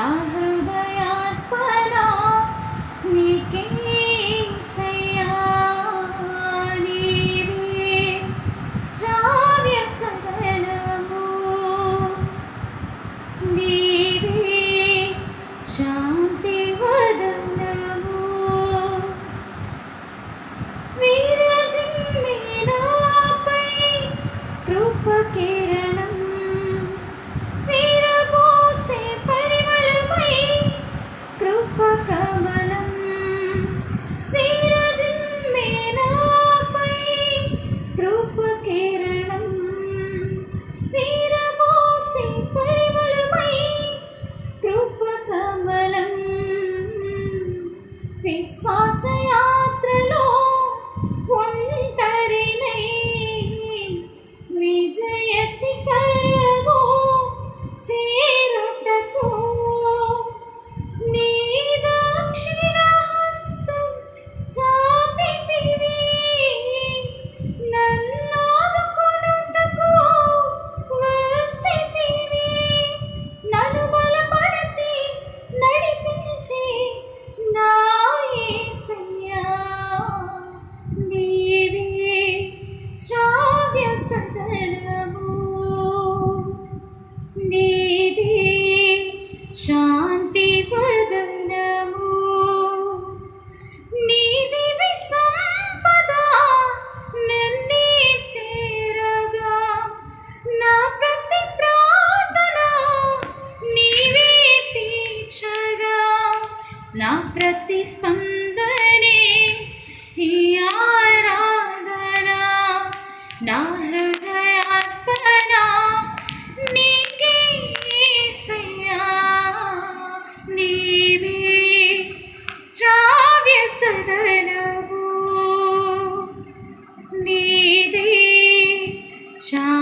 நான் శాంతి వదనము. నీది విసంపద నన్నే చేరగా. నా ప్రతి ప్రార్థన నీవే తీర్చగా నా ప్రతి స్పందనే ఈ Tchau!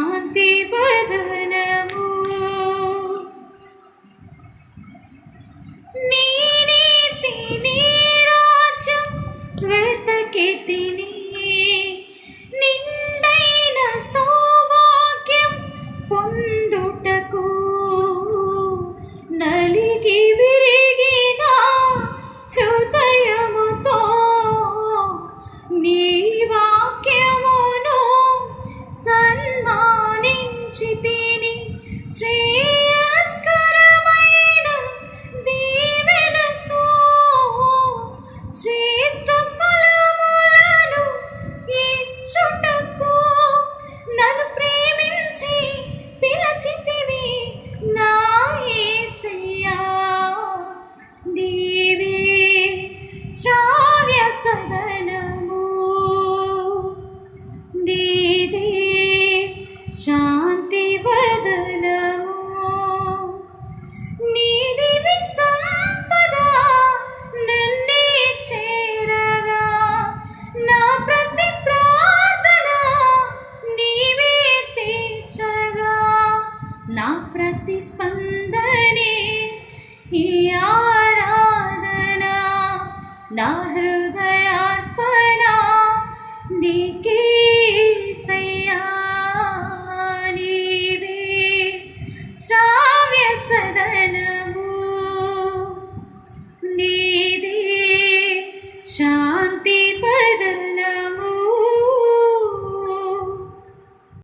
स्पन्दने आराधना न हृदयार्पणा निके